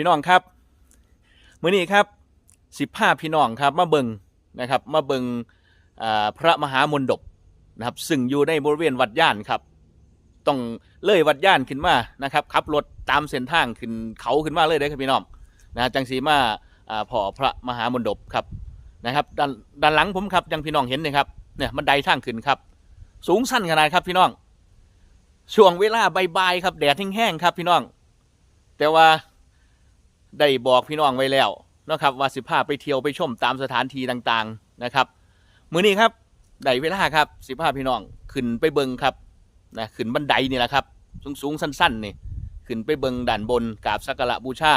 พี่น้องครับมื้อนี้ครับสิบห้าพี่น้องครับมาเบิงนะครับมาเบิงพระมหามนดบนะครับ ซึ่งอยู่ในบริเวณวัดย่านครับ ต้องเลยวัดย่านขึ้นมานะครับขับรถตามเส้นทางขึ้นเขาขึ้นมาเลยเด้ครับพี่น้องนะจังสีมาอ่าพอพระมหามนดบครับนะครับด้านด้านหลังผมครับยังพี่น้องเห็นเลยครับเนี่ยบันไดทางขึ้นครับ สูงสั้นขนาดครับพี่น้องช่วงเวลาใบ่ายๆครับแดดแห้งๆครับพี่น้อง แต่ว่า ได้บอกพี่น้องไว้แล้วนะครับว่าสิพาไปเที่ยวไปชมตามสถานที่ต่างๆนะครับมื้อนี้ครับได้เวลาครับสิพาพี่น้องขึ้นไปเบิงครับนะขึ้นบันไดนี่แหละครับสูงๆสั้นๆนี่ขึ้นไปเบิงด้านบนกราบสักการะบูชา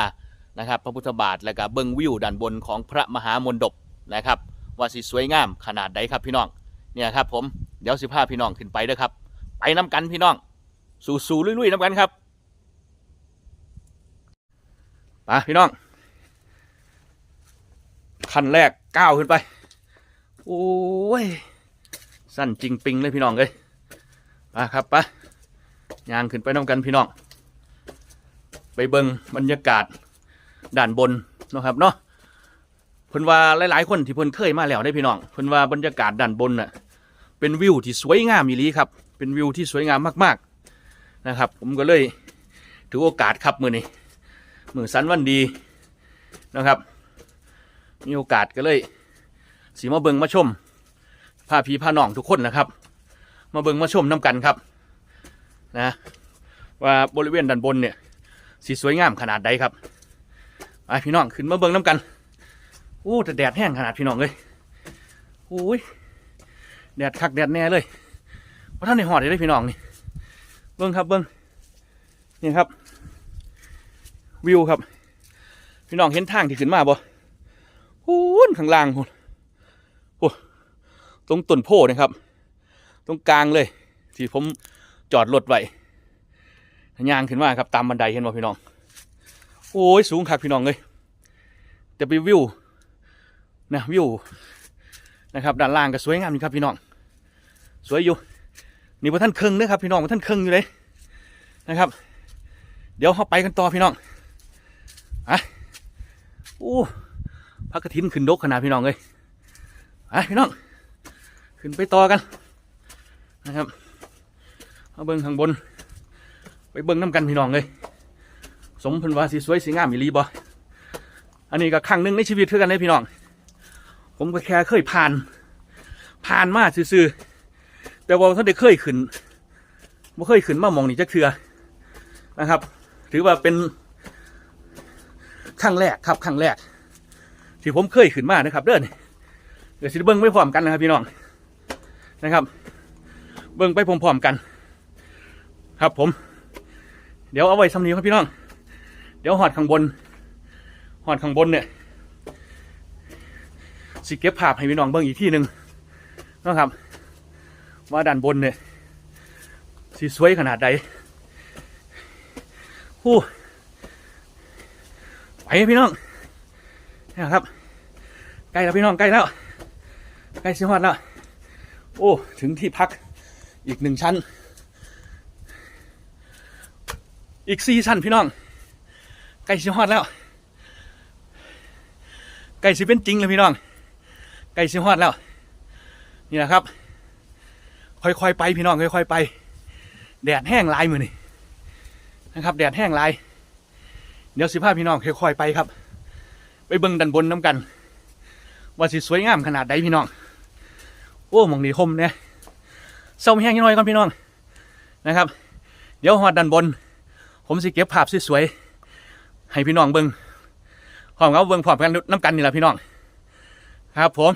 นะครับ พระพุทธบาทแล้วก็เบิงวิวด้านบนของพระมหามนดบนะครับ ว่าสิสวยงามขนาดใดครับพี่น้องเนี่ยครับผมเดี๋ยวสิพาพี่น้องขึ้นไปเด้อครับ ไปน้กันพี่น้อง สู่ๆลุยๆน้ำกันครับ ไปพี่น้อง ขั้นแรกก้าวขึ้นไป โอ้ย สั้นจริงปิงเลยพี่น้องเลยไปครับไปยางขึ้นไปน้ำกันพี่น้อง ไปเบิงบรรยากาศด้านบนนะครับเนาะเพิ่นว่าหลาย ๆ คนที่เพิ่นเคยมาแล้วได้พี่น้องเพิ่นว่าบรรยากาศด้านบนน่ะเป็นวิวที่สวยงามอีหลีครับ เป็นวิวที่สวยงามมาก ๆ นะครับ ผมก็เลยถือโอกาสครับมือนี้ มือสันวันดีนะครับ มีโอกาสก็เลยสีมาเบิงมาชมพาพี่พาหนองทุกคนนะครับ มาเบิงมาชมน้กันครับนะว่าบริเวณด้านบนเนี่ยสีสวยงามขนาดใดครับไปพี่น้องขึ้นมาเบิงน้กันโอ้แต่แดดแห้งขนาดพี่น้องเลยโอ้ยแดดคักแดดแน่เลยว่าท่านในหอดเลยพี่น้องนี่เบิ้งครับเบิ้งนี่ครับ วิวครับ พี่น้องเห็นทางที่ขึ้นมาบ่หูนข้างล่างหูนโอ้ตรงต้นโพนะครับ ตรงกลางเลย ที่ผมจอดรถไว้ย่างขึ้นมาครับ ตามบันไดเห็นบ่พี่น้อง โอ้ยสูงคักพี่น้องเลยแต่ไปวิวนะวิวนะครับด้านล่างก็สวยงามอยู่ครับพี่น้อง สวยอยู่นี่พระท่านเครึ่งนะครับพี่น้องพระท่านเครึ่งอยู่เลยนะครับ เดี๋ยวเข้าไปกันต่อพี่น้อง อะโอ้พักกระถินขึ้นดกขนาดพี่น้องเลยไปพี่น้อง ขึ้นไปต่อกันนะครับมาเบิ้งข้างบน ไปเบิ้งน้ำกันพี่น้องเลยสมเพันวาสีสวยสีงามอีลีบ่อันนี้ก็ครั้งหนึ่งในชีวิตเท่ากันเลยพี่น้อง ผมก็แค่เคยผ่าน ผ่านมาซื่อๆแต่ว่าท่านได้เคยขึ้นไม่เคยขึ้นมามองนี่จักเทือนะครับ ถือว่าเป็น ครั้งแรกครับครั้งแรกที่ผมเคยขึ้นมานะครับ เด้อนเดี๋ยวสิเบิ้งไปพร้อมกันนะครับ พี่น้องนะครับ เบิ้งไปพร้อมๆกัน ครับผม เดี๋ยวเอาไว้สำนีครับพี่น้อง เดี๋ยวหอดข้างบนหอดข้างบนเนี่ยสิเก็บภาพให้พี่น้องเบิ้งอีกที่หนึ่งนะครับ ว่าด้านบนเนี่ยสีสวยขนาดใดฮู้ พี่น้องนะครับ ใกล้แล้วพี่น้องใกล้แล้วใกล้สิฮอดแล้ว โอ้ ถึงที่พักอีกหนึ่งชั้น อีกสี่ชั้นพี่น้อง ใกล้สิฮอดแล้ว ใกล้สิเป็นจริงเลยพี่น้อง ใกล้สิฮอดแล้ว นี่แหละครับ ค่อยๆไปพี่น้องค่อยๆไป แดดแห้งลายมือนี่นะครับ แดดแห้งลาย เดี๋ยวสิพาพี่น้องค่อยๆไปครับ ไปเบิ่งดันบนน้ำกัน ว่าสิสวยงามขนาดใดพี่น้อง โอ้มองนี้คมเนี่ยเศร้าแห้งนิดหน่อยก่อนพี่น้องนะครับ เดี๋ยวหอดดันบน ผมสิเก็บภาพสวยๆให้พี่น้องเบิ่งพร้อมกับเบิ่งพร้อมกันน้ำกันนี่แหละพี่น้อง ครับผม